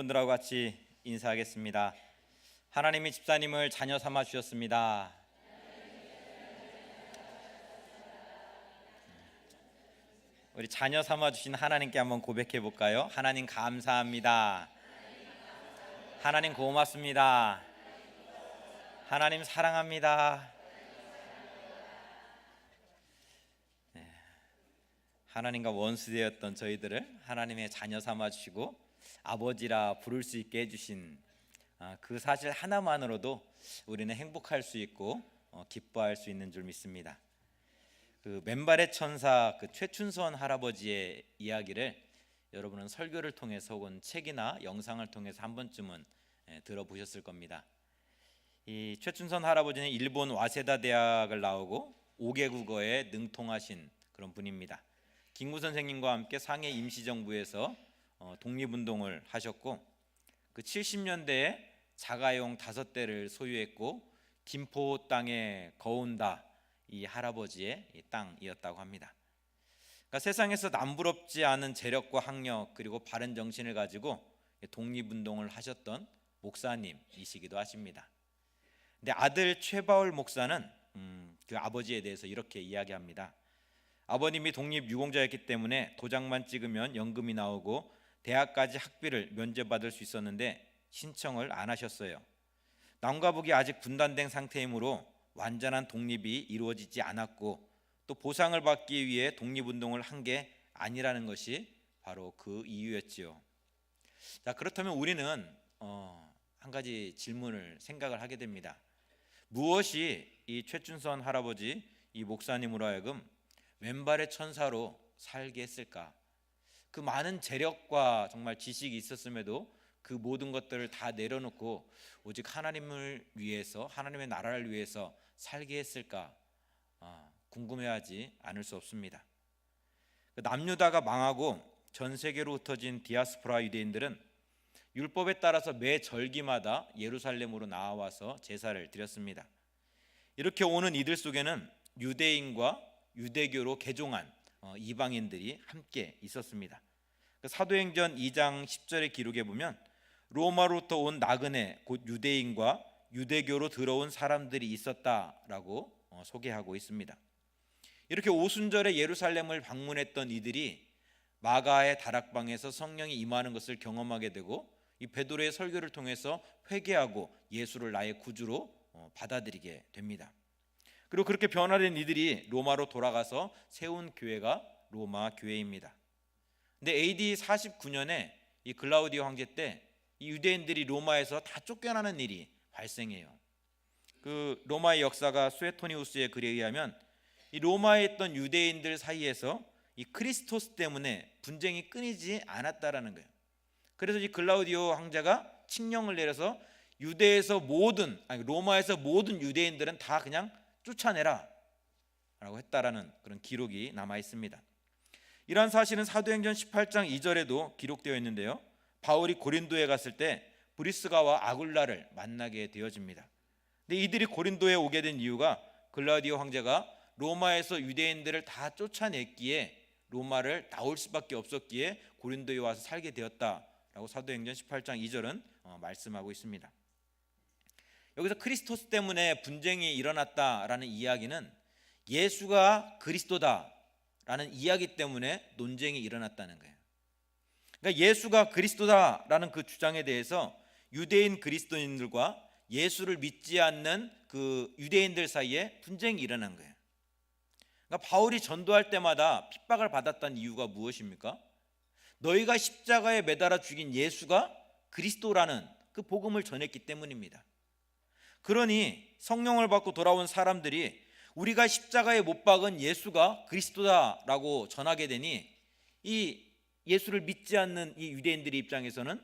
분들하고 같이 인사하겠습니다. 하나님이 집사님을 자녀 삼아 주셨습니다. 우리 자녀 삼아 주신 하나님께 한번 고백해 볼까요? 하나님 감사합니다. 하나님 고맙습니다. 하나님 사랑합니다. 네. 하나님과 원수되었던 저희들을 하나님의 자녀 삼아 주시고 아버지라 부를 수 있게 해주신 아, 그 사실 하나만으로도 우리는 행복할 수 있고 어, 기뻐할 수 있는 줄 믿습니다. 그 맨발의 천사 그 최춘선 할아버지의 이야기를 여러분은 설교를 통해서 혹은 책이나 영상을 통해서 한 번쯤은 예, 들어보셨을 겁니다. 이 최춘선 할아버지는 일본 와세다 대학을 나오고 5개 국어에 능통하신 그런 분입니다. 김구 선생님과 함께 상해 임시정부에서 어, 독립운동을 하셨고 그 70년대에 자가용 다섯 대를 소유했고 김포 땅에 거운다 이 할아버지의 이 땅이었다고 합니다. 그러니까 세상에서 남부럽지 않은 재력과 학력 그리고 바른 정신을 가지고 독립운동을 하셨던 목사님이시기도 하십니다. 근데 아들 최바울 목사는 음, 그 아버지에 대해서 이렇게 이야기합니다. 아버님이 독립 유공자였기 때문에 도장만 찍으면 연금이 나오고 대학까지 학비를 면제받을 수 있었는데 신청을 안 하셨어요. 남과 북이 아직 분단된 상태이므로 완전한 독립이 이루어지지 않았고 또 보상을 받기 위해 독립운동을 한 게 아니라는 것이 바로 그 이유였지요. 자 그렇다면 우리는 어, 한 가지 질문을 생각을 하게 됩니다. 무엇이 이 최춘선 할아버지 이 목사님으로 하여금 왼발의 천사로 살게 했을까? 그 많은 재력과 정말 지식이 있었음에도 그 모든 것들을 다 내려놓고 오직 하나님을 위해서 하나님의 나라를 위해서 살게 했을까 아, 궁금해하지 않을 수 없습니다. 그 남유다가 망하고 전 세계로 흩어진 디아스포라 유대인들은 율법에 따라서 매 절기마다 예루살렘으로 나와서 제사를 드렸습니다. 이렇게 오는 이들 속에는 유대인과 유대교로 개종한 어, 이방인들이 함께 있었습니다. 그 사도행전 2장 10절의 기록에 보면 로마로부터 온 나그네 곧 유대인과 유대교로 들어온 사람들이 있었다라고 어, 소개하고 있습니다. 이렇게 오순절에 예루살렘을 방문했던 이들이 마가의 다락방에서 성령이 임하는 것을 경험하게 되고 이 베드로의 설교를 통해서 회개하고 예수를 나의 구주로 어, 받아들이게 됩니다. 그리고 그렇게 변화된 이들이 로마로 돌아가서 세운 교회가 로마 교회입니다. 근데 AD 49년에 이 글라우디오 황제 때 이 유대인들이 로마에서 다 쫓겨나는 일이 발생해요. 그 로마의 역사가 수에토니우스의 글에 의하면 이 로마에 있던 유대인들 사이에서 이 크리스토스 때문에 분쟁이 끊이지 않았다라는 거예요. 그래서 이 글라우디오 황제가 칙령을 내려서 유대에서 모든 아니 로마에서 모든 유대인들은 다 그냥 쫓아내라 라고 했다라는 그런 기록이 남아 있습니다. 이러한 사실은 사도행전 18장 2절에도 기록되어 있는데요. 바울이 고린도에 갔을 때 브리스가와 아굴라를 만나게 되어집니다. 근데 이들이 고린도에 오게 된 이유가 글라디오 황제가 로마에서 유대인들을 다 쫓아냈기에 로마를 나올 수밖에 없었기에 고린도에 와서 살게 되었다라고 사도행전 18장 2절은 어, 말씀하고 있습니다. 여기서 크리스토스 때문에 분쟁이 일어났다라는 이야기는 예수가 그리스도다라는 이야기 때문에 논쟁이 일어났다는 거예요. 그러니까 예수가 그리스도다라는 그 주장에 대해서 유대인 그리스도인들과 예수를 믿지 않는 그 유대인들 사이에 분쟁이 일어난 거예요. 그러니까 바울이 전도할 때마다 핍박을 받았던 이유가 무엇입니까? 너희가 십자가에 매달아 죽인 예수가 그리스도라는 그 복음을 전했기 때문입니다. 그러니 성령을 받고 돌아온 사람들이 우리가 십자가에 못 박은 예수가 그리스도다라고 전하게 되니 이 예수를 믿지 않는 이 유대인들의 입장에서는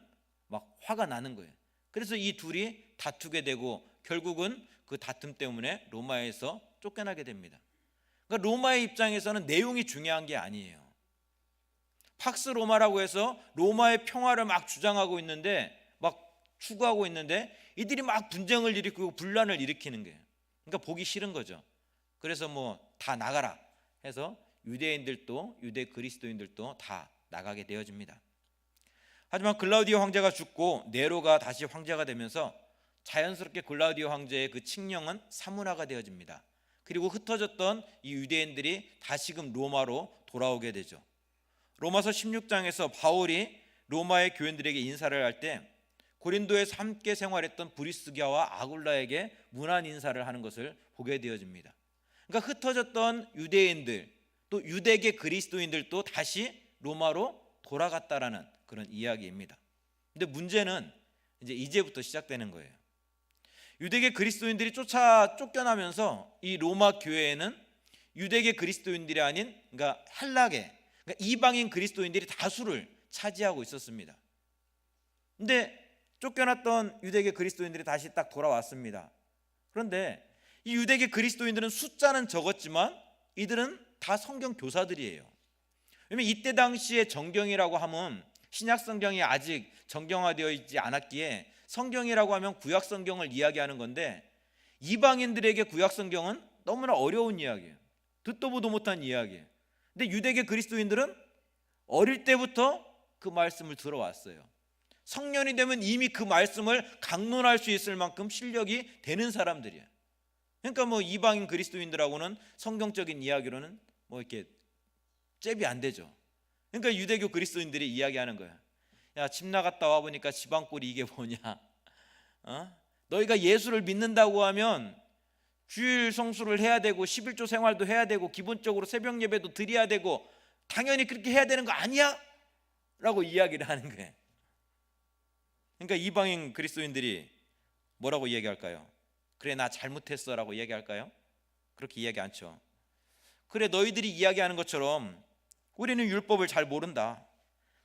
막 화가 나는 거예요. 그래서 이 둘이 다투게 되고 결국은 그 다툼 때문에 로마에서 쫓겨나게 됩니다. 그러니까 로마의 입장에서는 내용이 중요한 게 아니에요. 팍스 로마라고 해서 로마의 평화를 막 주장하고 있는데 막 추구하고 있는데 이들이 막 분쟁을 일으키고 분란을 일으키는 거예요. 그러니까 보기 싫은 거죠. 그래서 뭐 다 나가라 해서 유대인들도 유대 그리스도인들도 다 나가게 되어집니다. 하지만 글라우디오 황제가 죽고 네로가 다시 황제가 되면서 자연스럽게 글라우디오 황제의 그 칙령은 사문화가 되어집니다. 그리고 흩어졌던 이 유대인들이 다시금 로마로 돌아오게 되죠. 로마서 16장에서 바울이 로마의 교인들에게 인사를 할 때 고린도에서 함께 생활했던 브리스기아와 아굴라에게 문안 인사를 하는 것을 보게 되어집니다. 그러니까 흩어졌던 유대인들 또 유대계 그리스도인들도 다시 로마로 돌아갔다라는 그런 이야기입니다. 근데 문제는 이제 이제부터 시작되는 거예요. 유대계 그리스도인들이 쫓아 쫓겨나면서 이 로마 교회에는 유대계 그리스도인들이 아닌 그러니까 헬라계 그러니까 이방인 그리스도인들이 다수를 차지하고 있었습니다. 근데 쫓겨났던 유대계 그리스도인들이 다시 딱 돌아왔습니다. 그런데 이 유대계 그리스도인들은 숫자는 적었지만 이들은 다 성경 교사들이에요. 왜냐면 이때 당시에 정경이라고 하면 신약 성경이 아직 정경화되어 있지 않았기에 성경이라고 하면 구약 성경을 이야기하는 건데 이방인들에게 구약 성경은 너무나 어려운 이야기예요. 듣도 보도 못한 이야기예요. 근데 유대계 그리스도인들은 어릴 때부터 그 말씀을 들어왔어요. 성년이 되면 이미 그 말씀을 강론할 수 있을 만큼 실력이 되는 사람들이에요. 그러니까 뭐 이방인 그리스도인들하고는 성경적인 이야기로는 뭐 이렇게 잽이 안 되죠. 그러니까 유대교 그리스도인들이 이야기하는 거야. 야, 집 나갔다 와 보니까 집안 꼴이 이게 뭐냐? 어? 너희가 예수를 믿는다고 하면 주일 성수를 해야 되고 11조 생활도 해야 되고 기본적으로 새벽 예배도 드려야 되고 당연히 그렇게 해야 되는 거 아니야? 라고 이야기를 하는 거예요. 그러니까 이방인 그리스도인들이 뭐라고 얘기할까요? 그래 나 잘못했어라고 이야기할까요? 그렇게 이야기 않죠. 그래 너희들이 이야기하는 것처럼 우리는 율법을 잘 모른다.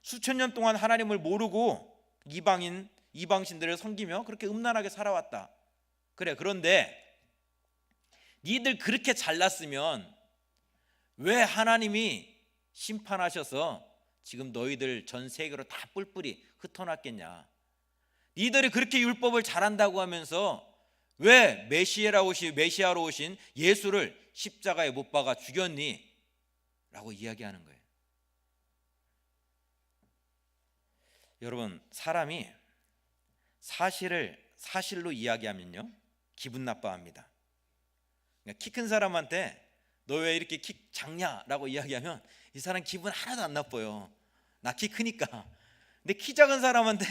수천 년 동안 하나님을 모르고 이방인 이방신들을 섬기며 그렇게 음란하게 살아왔다. 그래 그런데 니들 그렇게 잘났으면 왜 하나님이 심판하셔서 지금 너희들 전 세계로 다 뿔뿔이 흩어놨겠냐? 니들이 그렇게 율법을 잘한다고 하면서 왜 메시아로 오신 메시아로 오신 예수를 십자가에 못 박아 죽였니? 라고 이야기하는 거예요. 여러분, 사람이 사실을 사실로 이야기하면요. 기분 나빠합니다. 그러니까 키큰 사람한테 너 왜 이렇게 키 작냐 라고 이야기하면 이 사람 기분 하나도 안 나빠요. 나 키 크니까. 근데 키 작은 사람한테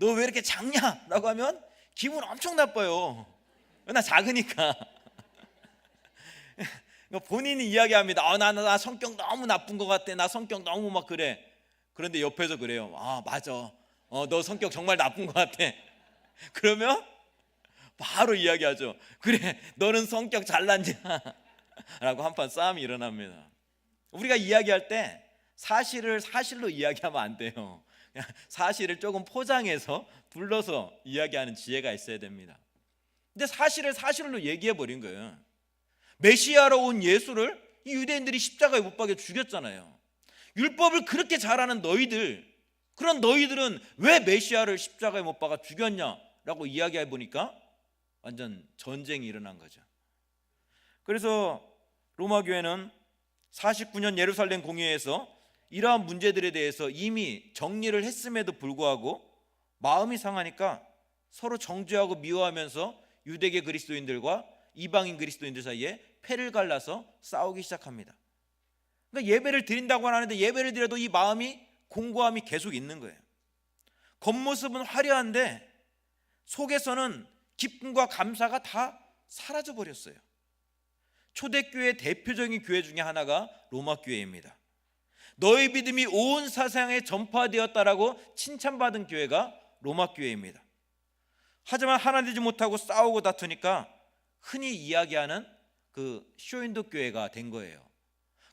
너 왜 이렇게 작냐 라고 하면 기분 엄청 나빠요. 나 작으니까. 본인이 이야기합니다. 아, 나, 나 성격 너무 나쁜 것 같아. 나 성격 너무 막 그래. 그런데 옆에서 그래요. 아, 맞아. 어, 너 성격 정말 나쁜 것 같아. 그러면 바로 이야기하죠. 그래, 너는 성격 잘난냐? 라고 한판 싸움이 일어납니다. 우리가 이야기할 때 사실을 사실로 이야기하면 안 돼요. 그냥 사실을 조금 포장해서 불러서 이야기하는 지혜가 있어야 됩니다. 근데 사실을 사실로 얘기해 버린 거예요. 메시아로 온 예수를 이 유대인들이 십자가에 못 박여 죽였잖아요. 율법을 그렇게 잘하는 너희들, 그런 너희들은 왜 메시아를 십자가에 못 박아 죽였냐라고 이야기해 보니까 완전 전쟁이 일어난 거죠. 그래서 로마 교회는 49년 예루살렘 공회에서 이러한 문제들에 대해서 이미 정리를 했음에도 불구하고 마음이 상하니까 서로 정죄하고 미워하면서 유대계 그리스도인들과 이방인 그리스도인들 사이에 패를 갈라서 싸우기 시작합니다. 그러니까 예배를 드린다고 하는데 예배를 드려도 이 마음이 공고함이 계속 있는 거예요. 겉모습은 화려한데 속에서는 기쁨과 감사가 다 사라져 버렸어요. 초대교회 대표적인 교회 중에 하나가 로마 교회입니다. 너희 믿음이 온 사상에 전파되었다라고 칭찬받은 교회가 로마 교회입니다. 하지만 하나 되지 못하고 싸우고 다투니까 흔히 이야기하는 그 쇼윈도 교회가 된 거예요.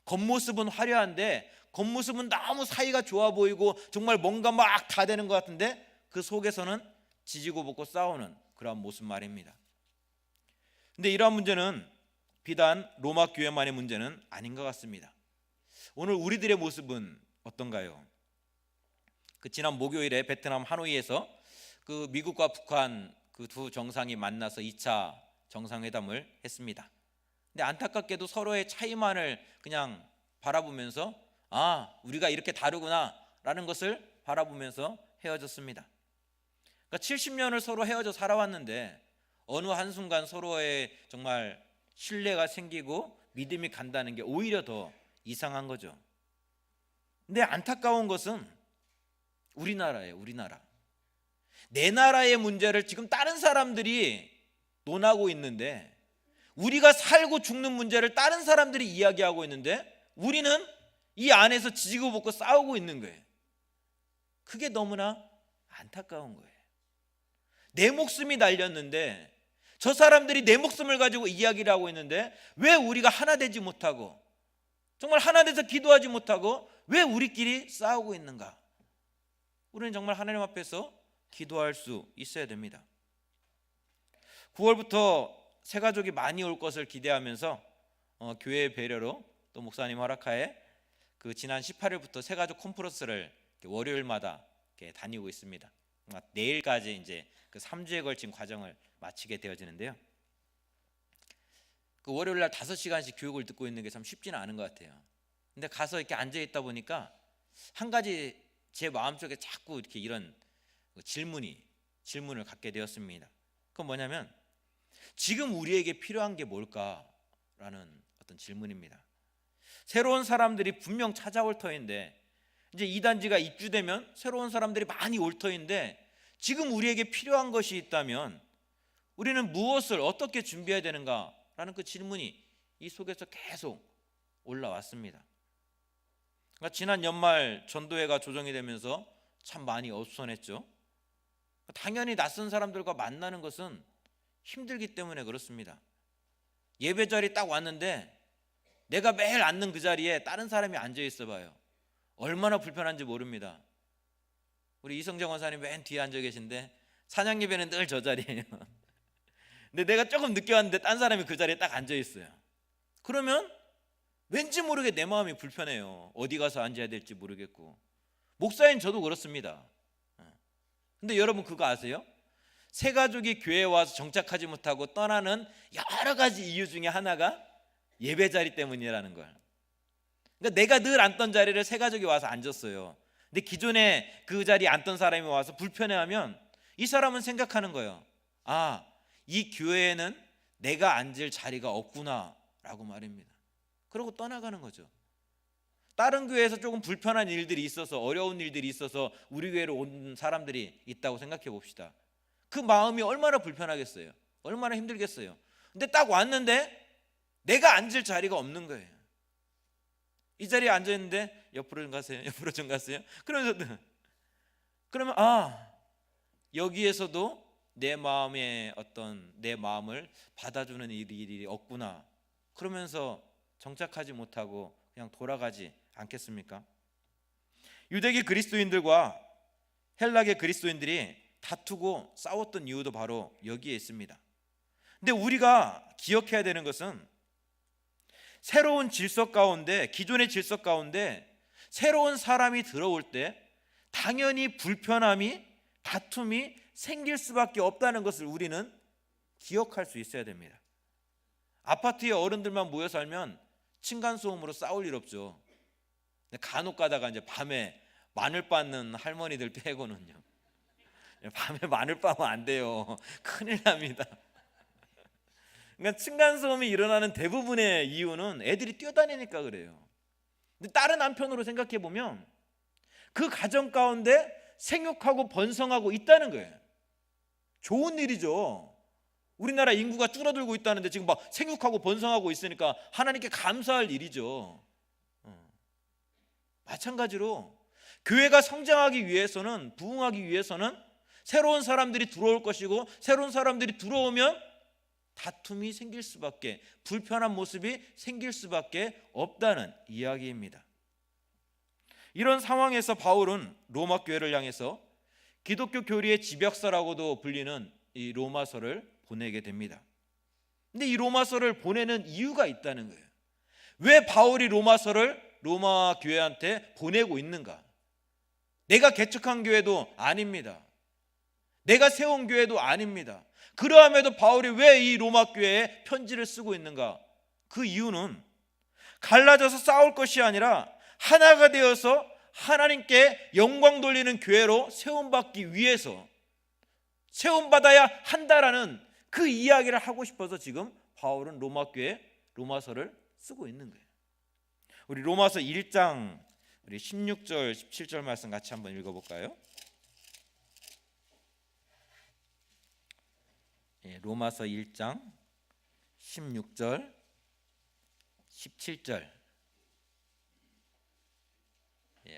겉모습은 화려한데 겉모습은 너무 사이가 좋아 보이고 정말 뭔가 막 다 되는 것 같은데 그 속에서는 지지고 볶고 싸우는 그런 모습 말입니다. 근데 이러한 문제는 비단 로마 교회만의 문제는 아닌 것 같습니다. 오늘 우리들의 모습은 어떤가요? 그 지난 목요일에 베트남 하노이에서 그 미국과 북한 그 두 정상이 만나서 2차 정상회담을 했습니다. 근데 안타깝게도 서로의 차이만을 그냥 바라보면서 아, 우리가 이렇게 다르구나라는 것을 바라보면서 헤어졌습니다. 그러니까 70년을 서로 헤어져 살아왔는데 어느 한순간 서로의 정말 신뢰가 생기고 믿음이 간다는 게 오히려 더 이상한 거죠. 근데 안타까운 것은 우리나라예요, 우리나라. 내 나라의 문제를 지금 다른 사람들이 논하고 있는데 우리가 살고 죽는 문제를 다른 사람들이 이야기하고 있는데 우리는 이 안에서 지지고 볶고 싸우고 있는 거예요. 그게 너무나 안타까운 거예요. 내 목숨이 날렸는데 저 사람들이 내 목숨을 가지고 이야기를 하고 있는데 왜 우리가 하나 되지 못하고 정말 하나 돼서 기도하지 못하고 왜 우리끼리 싸우고 있는가? 우리는 정말 하나님 앞에서 기도할 수 있어야 됩니다. 9월부터 새 가족이 많이 올 것을 기대하면서 어, 교회의 배려로 또 목사님 허락하에 그 지난 18일부터 새 가족 콘퍼런스를 이렇게 월요일마다 다니고 있습니다. 아마 내일까지 이제 그 3주에 걸친 과정을 마치게 되어지는데요. 그 월요일 날 5시간씩 교육을 듣고 있는 게 참 쉽지는 않은 것 같아요. 근데 가서 이렇게 앉아 있다 보니까 한 가지 제 마음속에 자꾸 이렇게 이런 그 질문이 질문을 갖게 되었습니다. 그건 뭐냐면 지금 우리에게 필요한 게 뭘까라는 어떤 질문입니다. 새로운 사람들이 분명 찾아올 터인데 이제 이 단지가 입주되면 새로운 사람들이 많이 올 터인데 지금 우리에게 필요한 것이 있다면 우리는 무엇을 어떻게 준비해야 되는가 라는 그 질문이 이 속에서 계속 올라왔습니다. 그러니까 지난 연말 전도회가 조정이 되면서 참 많이 어수선했죠. 당연히 낯선 사람들과 만나는 것은 힘들기 때문에 그렇습니다. 예배 자리 딱 왔는데 내가 매일 앉는 그 자리에 다른 사람이 앉아 있어 봐요. 얼마나 불편한지 모릅니다. 우리 이성정 원사님 맨 뒤에 앉아 계신데 사냥 예배는 늘 저 자리예요. 근데 내가 조금 늦게 왔는데 딴 사람이 그 자리에 딱 앉아 있어요. 그러면 왠지 모르게 내 마음이 불편해요. 어디 가서 앉아야 될지 모르겠고. 목사인 저도 그렇습니다. 근데 여러분 그거 아세요? 새 가족이 교회에 와서 정착하지 못하고 떠나는 여러 가지 이유 중에 하나가 예배 자리 때문이라는 걸. 그러니까 내가 늘 앉던 자리를 새 가족이 와서 앉았어요. 근데 기존에 그 자리에 앉던 사람이 와서 불편해하면 이 사람은 생각하는 거예요. 아, 이 교회에는 내가 앉을 자리가 없구나라고 말입니다. 그러고 떠나가는 거죠. 다른 교회에서 조금 불편한 일들이 있어서 어려운 일들이 있어서 우리 교회로 온 사람들이 있다고 생각해 봅시다. 그 마음이 얼마나 불편하겠어요. 얼마나 힘들겠어요. 근데 딱 왔는데 내가 앉을 자리가 없는 거예요. 이 자리에 앉아 있는데 옆으로 좀 가세요. 옆으로 좀 가세요. 그러면서 그러면 아 여기에서도 내 마음의 어떤 내 마음을 받아주는 일이, 일이 없구나. 그러면서 정착하지 못하고 그냥 돌아가지 않겠습니까? 유대계 그리스도인들과 헬라계 그리스도인들이 다투고 싸웠던 이유도 바로 여기에 있습니다. 근데 우리가 기억해야 되는 것은 새로운 질서 가운데 기존의 질서 가운데 새로운 사람이 들어올 때 당연히 불편함이 다툼이 생길 수밖에 없다는 것을 우리는 기억할 수 있어야 됩니다. 아파트에 어른들만 모여 살면 층간 소음으로 싸울 일 없죠. 간혹 가다가 이제 밤에 마늘 빻는 할머니들 빼고는요. 밤에 마늘 빻으면 안 돼요. 큰일 납니다. 그러니까 층간 소음이 일어나는 대부분의 이유는 애들이 뛰어다니니까 그래요. 근데 다른 한편으로 생각해 보면 그 가정 가운데 생육하고 번성하고 있다는 거예요. 좋은 일이죠. 우리나라 인구가 줄어들고 있다는데 지금 막 생육하고 번성하고 있으니까 하나님께 감사할 일이죠. 어. 마찬가지로 교회가 성장하기 위해서는 부흥하기 위해서는 새로운 사람들이 들어올 것이고 새로운 사람들이 들어오면 다툼이 생길 수밖에 불편한 모습이 생길 수밖에 없다는 이야기입니다. 이런 상황에서 바울은 로마 교회를 향해서 기독교 교리의 집약서라고도 불리는 이 로마서를 보내게 됩니다. 근데 이 로마서를 보내는 이유가 있다는 거예요. 왜 바울이 로마서를 로마 교회한테 보내고 있는가? 내가 개척한 교회도 아닙니다. 내가 세운 교회도 아닙니다. 그러함에도 바울이 왜 이 로마 교회에 편지를 쓰고 있는가? 그 이유는 갈라져서 싸울 것이 아니라 하나가 되어서 하나님께 영광 돌리는 교회로 세움받기 위해서 세움받아야 한다라는 그 이야기를 하고 싶어서 지금 바울은 로마 교회 로마서를 쓰고 있는 거예요. 우리 로마서 1장 우리 16절 17절 말씀 같이 한번 읽어 볼까요? 예, 로마서 1장 16절 17절 예,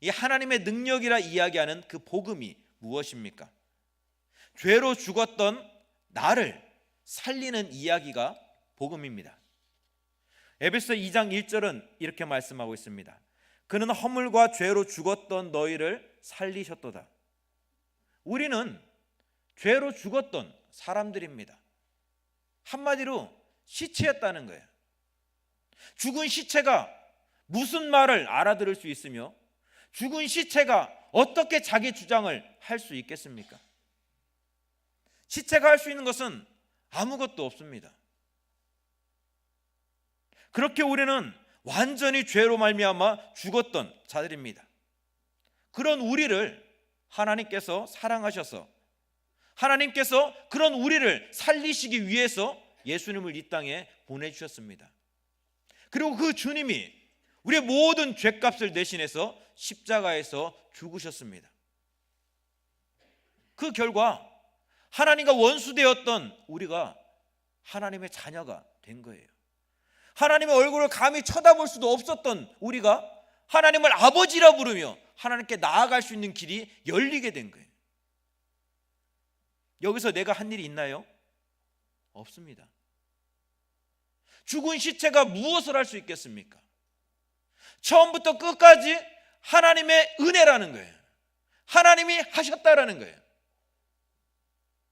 이 하나님의 능력이라 이야기하는 그 복음이 무엇입니까? 죄로 죽었던 나를 살리는 이야기가 복음입니다. 에베소 2장 1절은 이렇게 말씀하고 있습니다. 그는 허물과 죄로 죽었던 너희를 살리셨도다. 우리는 죄로 죽었던 사람들입니다. 한마디로 시체였다는 거예요. 죽은 시체가 무슨 말을 알아들을 수 있으며 죽은 시체가 어떻게 자기 주장을 할 수 있겠습니까? 시체가 할 수 있는 것은 아무것도 없습니다. 그렇게 우리는 완전히 죄로 말미암아 죽었던 자들입니다. 그런 우리를 하나님께서 사랑하셔서 하나님께서 그런 우리를 살리시기 위해서 예수님을 이 땅에 보내주셨습니다. 그리고 그 주님이 우리의 모든 죄값을 대신해서 십자가에서 죽으셨습니다. 그 결과 하나님과 원수되었던 우리가 하나님의 자녀가 된 거예요. 하나님의 얼굴을 감히 쳐다볼 수도 없었던 우리가 하나님을 아버지라 부르며 하나님께 나아갈 수 있는 길이 열리게 된 거예요. 여기서 내가 한 일이 있나요? 없습니다. 죽은 시체가 무엇을 할 수 있겠습니까? 처음부터 끝까지 하나님의 은혜라는 거예요. 하나님이 하셨다라는 거예요.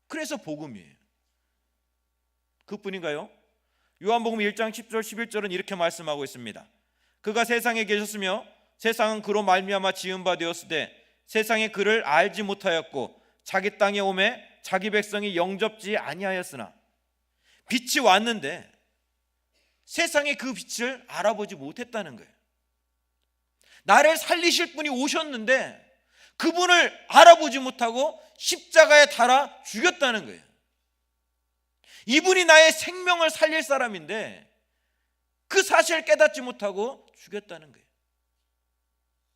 그래서 복음이에요. 그뿐인가요? 요한복음 1장 10절 11절은 이렇게 말씀하고 있습니다. 그가 세상에 계셨으며 세상은 그로 말미암아 지은 바 되었으되 세상에 그를 알지 못하였고 자기 땅에 오매 자기 백성이 영접지 아니하였으나 빛이 왔는데 세상에 그 빛을 알아보지 못했다는 거예요. 나를 살리실 분이 오셨는데 그분을 알아보지 못하고 십자가에 달아 죽였다는 거예요. 이분이 나의 생명을 살릴 사람인데 그 사실을 깨닫지 못하고 죽였다는 거예요.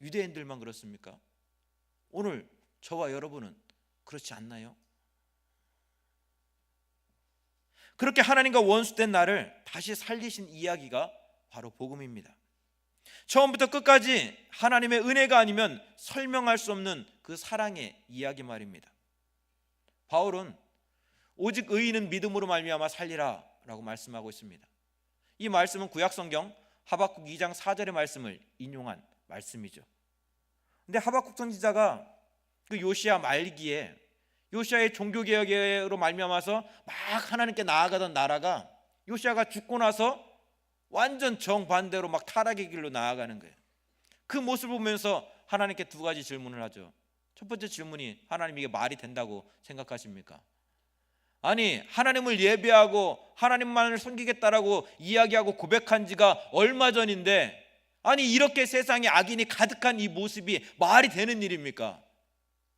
유대인들만 그렇습니까? 오늘 저와 여러분은 그렇지 않나요? 그렇게 하나님과 원수된 나를 다시 살리신 이야기가 바로 복음입니다. 처음부터 끝까지 하나님의 은혜가 아니면 설명할 수 없는 그 사랑의 이야기 말입니다. 바울은 오직 의인은 믿음으로 말미암아 살리라라고 말씀하고 있습니다. 이 말씀은 구약 성경 하박국 2장 4절의 말씀을 인용한 말씀이죠. 근데 하박국 선지자가 그 요시아 말기에 요시아의 종교 개혁으로 말미암아서 막 하나님께 나아가던 나라가 요시아가 죽고 나서 완전 정반대로 막 타락의 길로 나아가는 거예요. 그 모습을 보면서 하나님께 두 가지 질문을 하죠. 첫 번째 질문이 하나님 이게 말이 된다고 생각하십니까? 아니 하나님을 예배하고 하나님만을 섬기겠다라고 이야기하고 고백한 지가 얼마 전인데 아니 이렇게 세상에 악인이 가득한 이 모습이 말이 되는 일입니까?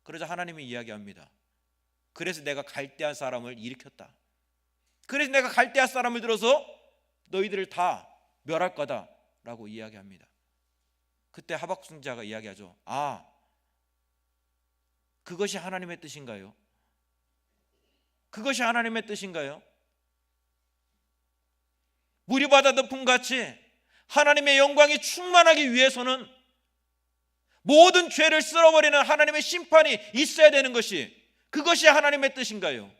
그러자 하나님이 이야기합니다. 그래서 내가 갈대한 사람을 일으켰다. 그래서 내가 갈대한 사람을 들어서 너희들을 다 멸할 거다라고 이야기합니다. 그때 하박국 선지자가 이야기하죠. 아, 그것이 하나님의 뜻인가요? 그것이 하나님의 뜻인가요? 물이 바다 덮음 같이 하나님의 영광이 충만하기 위해서는 모든 죄를 쓸어버리는 하나님의 심판이 있어야 되는 것이 그것이 하나님의 뜻인가요?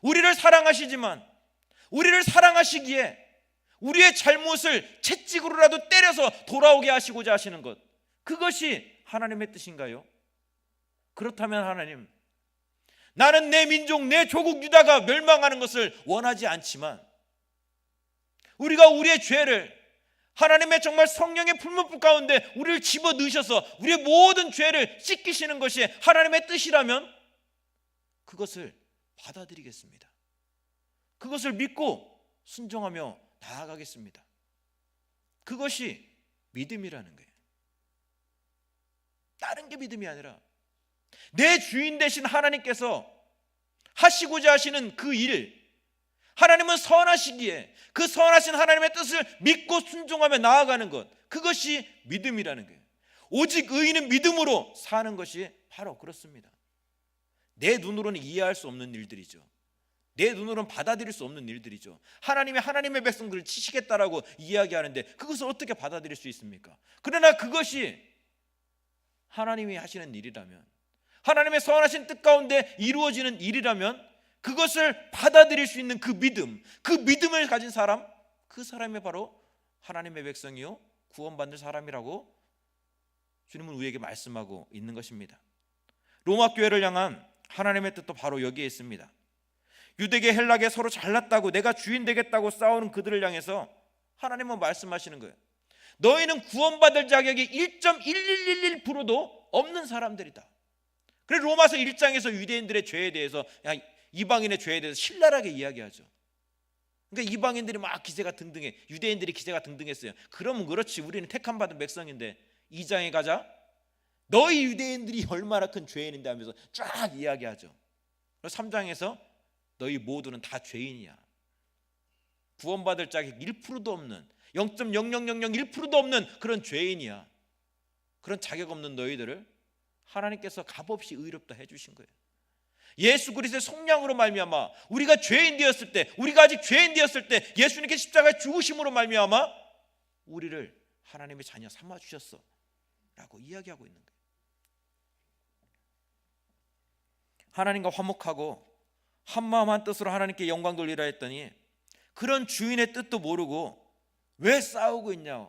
우리를 사랑하시지만 우리를 사랑하시기에 우리의 잘못을 채찍으로라도 때려서 돌아오게 하시고자 하시는 것 그것이 하나님의 뜻인가요? 그렇다면 하나님, 나는 내 민족, 내 조국 유다가 멸망하는 것을 원하지 않지만 우리가 우리의 죄를 하나님의 정말 성령의 풀무불 가운데 우리를 집어 넣으셔서 우리의 모든 죄를 씻기시는 것이 하나님의 뜻이라면 그것을 받아들이겠습니다. 그것을 믿고 순종하며 나아가겠습니다. 그것이 믿음이라는 거예요. 다른 게 믿음이 아니라 내 주인 되신 하나님께서 하시고자 하시는 그 일, 하나님은 선하시기에 그 선하신 하나님의 뜻을 믿고 순종하며 나아가는 것, 그것이 믿음이라는 거예요. 오직 의인은 믿음으로 사는 것이 바로 그렇습니다. 내 눈으로는 이해할 수 없는 일들이죠. 내 눈으로는 받아들일 수 없는 일들이죠. 하나님이 하나님의 백성들을 치시겠다라고 이야기하는데 그것을 어떻게 받아들일 수 있습니까? 그러나 그것이 하나님이 하시는 일이라면 하나님의 선하신 뜻 가운데 이루어지는 일이라면 그것을 받아들일 수 있는 그 믿음, 그 믿음을 가진 사람, 그 사람이 바로 하나님의 백성이요 구원받는 사람이라고 주님은 우리에게 말씀하고 있는 것입니다. 로마 교회를 향한 하나님의 뜻도 바로 여기에 있습니다. 유대계 헬라계 서로 잘났다고 내가 주인 되겠다고 싸우는 그들을 향해서 하나님은 말씀하시는 거예요. 너희는 구원받을 자격이 1.1111%도 없는 사람들이다. 그래 로마서 1장에서 유대인들의 죄에 대해서 야, 이방인의 죄에 대해서 신랄하게 이야기하죠. 그러니까 이방인들이 막 기세가 등등해. 유대인들이 기세가 등등했어요. 그러면 그렇지. 우리는 택함 받은 백성인데 2장에 가자. 너희 유대인들이 얼마나 큰 죄인인데 하면서 쫙 이야기하죠. 그리고 3장에서 너희 모두는 다 죄인이야. 구원받을 자격 1%도 없는 0.0001%도 없는 그런 죄인이야. 그런 자격 없는 너희들을 하나님께서 값없이 의롭다 해 주신 거예요. 예수 그리스도의 속량으로 말미암아 우리가 죄인 되었을 때 우리가 아직 죄인 되었을 때 예수님께 십자가에 죽으심으로 말미암아 우리를 하나님의 자녀 삼아 주셨어 라고 이야기하고 있는 거예요. 하나님과 화목하고 한 마음 한 뜻으로 하나님께 영광 돌리라 했더니 그런 주인의 뜻도 모르고 왜 싸우고 있냐?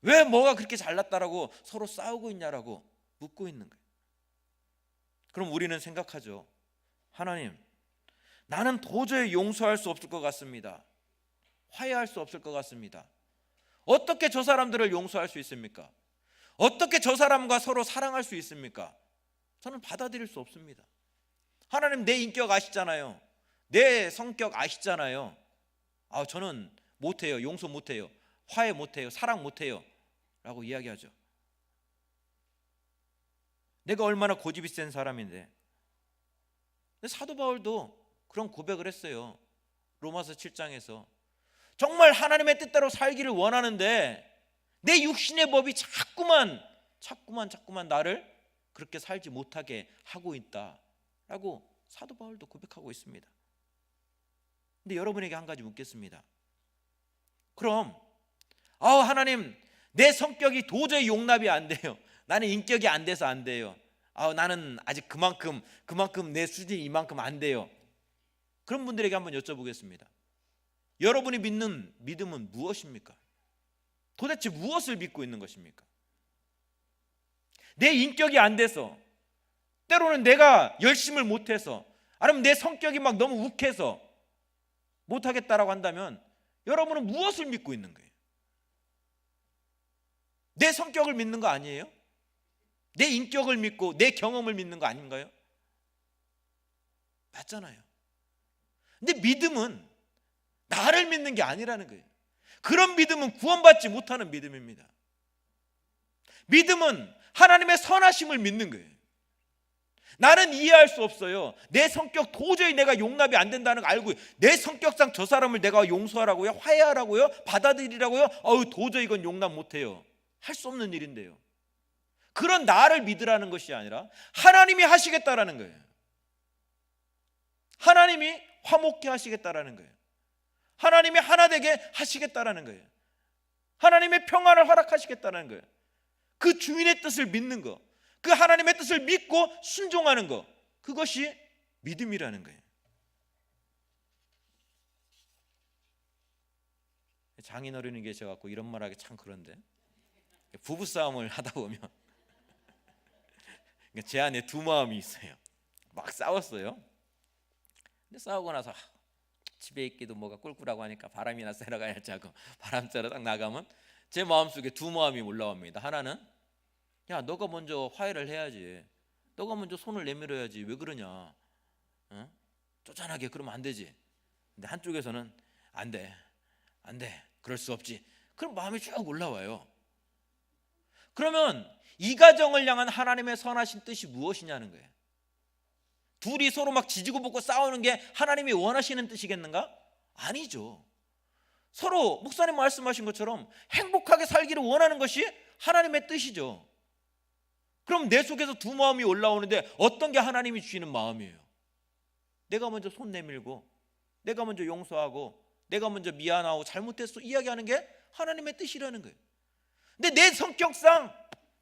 왜 뭐가 그렇게 잘났다라고 서로 싸우고 있냐라고 묻고 있는 거예요. 그럼 우리는 생각하죠. 하나님, 나는 도저히 용서할 수 없을 것 같습니다. 화해할 수 없을 것 같습니다. 어떻게 저 사람들을 용서할 수 있습니까? 어떻게 저 사람과 서로 사랑할 수 있습니까? 저는 받아들일 수 없습니다. 하나님 내 인격 아시잖아요. 내 성격 아시잖아요. 아, 저는 못해요. 용서 못해요. 화해 못해요. 사랑 못해요. 라고 이야기하죠. 내가 얼마나 고집이 센 사람인데. 사도 바울도 그런 고백을 했어요. 로마서 7장에서. 정말 하나님의 뜻대로 살기를 원하는데 내 육신의 법이 자꾸만 자꾸만 자꾸만 나를 그렇게 살지 못하게 하고 있다 라고 사도 바울도 고백하고 있습니다. 근데 여러분에게 한 가지 묻겠습니다. 그럼 아 하나님 내 성격이 도저히 용납이 안 돼요. 나는 인격이 안 돼서 안 돼요. 아 나는 아직 그만큼 그만큼 내 수준이 이만큼 안 돼요. 그런 분들에게 한번 여쭤보겠습니다. 여러분이 믿는 믿음은 무엇입니까? 도대체 무엇을 믿고 있는 것입니까? 내 인격이 안 돼서 때로는 내가 열심을 못해서 아니면 내 성격이 막 너무 욱해서 못하겠다라고 한다면 여러분은 무엇을 믿고 있는 거예요? 내 성격을 믿는 거 아니에요? 내 인격을 믿고 내 경험을 믿는 거 아닌가요? 맞잖아요. 근데 믿음은 나를 믿는 게 아니라는 거예요. 그런 믿음은 구원받지 못하는 믿음입니다. 믿음은 하나님의 선하심을 믿는 거예요. 나는 이해할 수 없어요. 내 성격 도저히 내가 용납이 안 된다는 거 알고 내 성격상 저 사람을 내가 용서하라고요? 화해하라고요? 받아들이라고요? 어우 도저히 이건 용납 못 해요. 할 수 없는 일인데요. 그런 나를 믿으라는 것이 아니라 하나님이 하시겠다라는 거예요. 하나님이 화목케 하시겠다라는 거예요. 하나님이 하나 되게 하시겠다라는 거예요. 하나님의 평안을 허락하시겠다는 거예요. 그 주인의 뜻을 믿는 거, 그 하나님의 뜻을 믿고 순종하는 거, 그것이 믿음이라는 거예요. 장인어른이 계셔갖고 이런 말하기 참 그런데 부부 싸움을 하다 보면 그러니까 제 안에 두 마음이 있어요. 막 싸웠어요. 근데 싸우고 나서 아, 집에 있기도 뭐가 꿀꿀하고 하니까 바람이나 쐬러 가야지 하고 바람 쐬러 딱 나가면 제 마음속에 두 마음이 올라옵니다. 하나는 야 너가 먼저 화해를 해야지. 너가 먼저 손을 내밀어야지. 왜 그러냐? 어? 쪼잔하게 그러면 안 되지. 근데 한쪽에서는 안 돼, 안 돼, 그럴 수 없지. 그럼 마음이 쭉 올라와요. 그러면 이 가정을 향한 하나님의 선하신 뜻이 무엇이냐는 거예요. 둘이 서로 막 지지고 볶고 싸우는 게 하나님이 원하시는 뜻이겠는가? 아니죠. 서로 목사님 말씀하신 것처럼 행복하게 살기를 원하는 것이 하나님의 뜻이죠. 그럼 내 속에서 두 마음이 올라오는데 어떤 게 하나님이 주시는 마음이에요? 내가 먼저 손 내밀고 내가 먼저 용서하고 내가 먼저 미안하고 잘못했어 이야기하는 게 하나님의 뜻이라는 거예요. 근데 내 성격상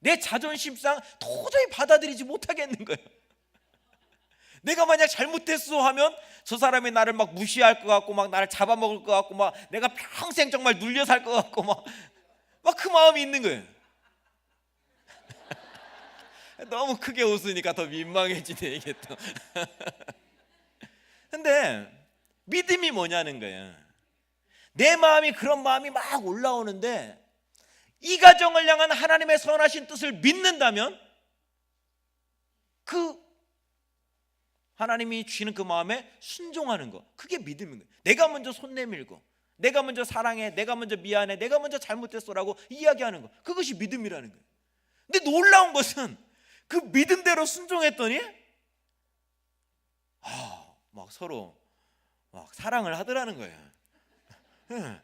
내 자존심상 도저히 받아들이지 못하겠는 거예요. 내가 만약 잘못했어 하면 저 사람이 나를 막 무시할 것 같고 막 나를 잡아먹을 것 같고 막 내가 평생 정말 눌려 살 것 같고 막 막 그 마음이 있는 거예요. 너무 크게 웃으니까 더 민망해지네 이게 또. 근데 믿음이 뭐냐는 거예요. 내 마음이 그런 마음이 막 올라오는데 이 가정을 향한 하나님의 선하신 뜻을 믿는다면 그 하나님이 주시는 그 마음에 순종하는 거 그게 믿음인 거예요. 내가 먼저 손 내밀고 내가 먼저 사랑해, 내가 먼저 미안해, 내가 먼저 잘못했어라고 이야기하는 거 그것이 믿음이라는 거예요. 근데 놀라운 것은 그 믿음대로 순종했더니 아, 막 서로 막 사랑을 하더라는 거예요. 예.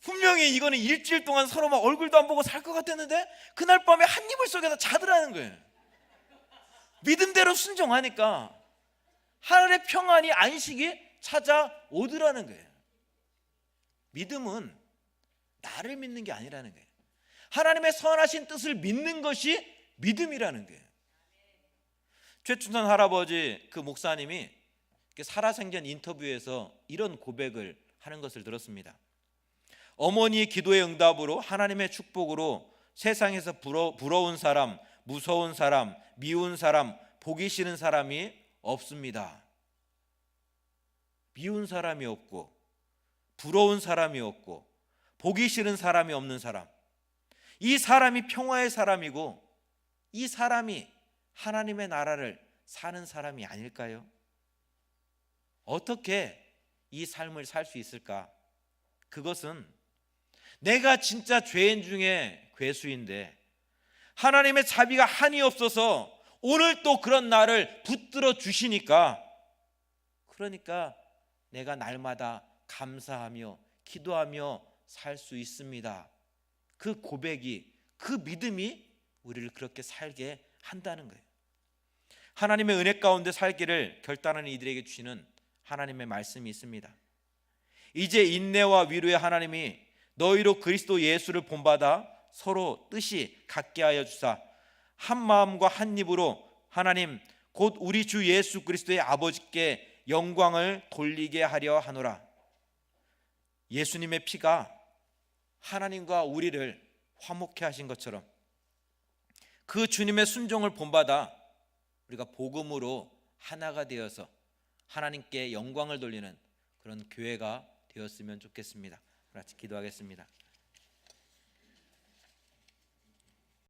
분명히 이거는 일주일 동안 서로 막 얼굴도 안 보고 살 것 같았는데 그날 밤에 한 이불 속에서 자더라는 거예요. 믿음대로 순종하니까 하늘의 평안이 안식이 찾아오더라는 거예요. 믿음은 나를 믿는 게 아니라는 거예요. 하나님의 선하신 뜻을 믿는 것이 믿음이라는 거예요. 최춘선 할아버지 그 목사님이 살아생전 인터뷰에서 이런 고백을 하는 것을 들었습니다. 어머니의 기도의 응답으로 하나님의 축복으로 세상에서 부러, 부러운 사람, 무서운 사람, 미운 사람, 보기 싫은 사람이 없습니다. 미운 사람이 없고 부러운 사람이 없고 보기 싫은 사람이 없는 사람. 이 사람이 평화의 사람이고 이 사람이 하나님의 나라를 사는 사람이 아닐까요? 어떻게 이 삶을 살 수 있을까? 그것은 내가 진짜 죄인 중에 괴수인데 하나님의 자비가 한이 없어서 오늘 또 그런 나를 붙들어 주시니까 그러니까 내가 날마다 감사하며 기도하며 살 수 있습니다. 그 고백이 그 믿음이 우리를 그렇게 살게 한다는 거예요. 하나님의 은혜 가운데 살기를 결단하는 이들에게 주시는 하나님의 말씀이 있습니다. 이제 인내와 위로의 하나님이 너희로 그리스도 예수를 본받아 서로 뜻이 같게 하여 주사 한 마음과 한 입으로 하나님 곧 우리 주 예수 그리스도의 아버지께 영광을 돌리게 하려 하노라. 예수님의 피가 하나님과 우리를 화목케 하신 것처럼 그 주님의 순종을 본받아 우리가 복음으로 하나가 되어서 하나님께 영광을 돌리는 그런 교회가 되었으면 좋겠습니다. 같이 기도하겠습니다.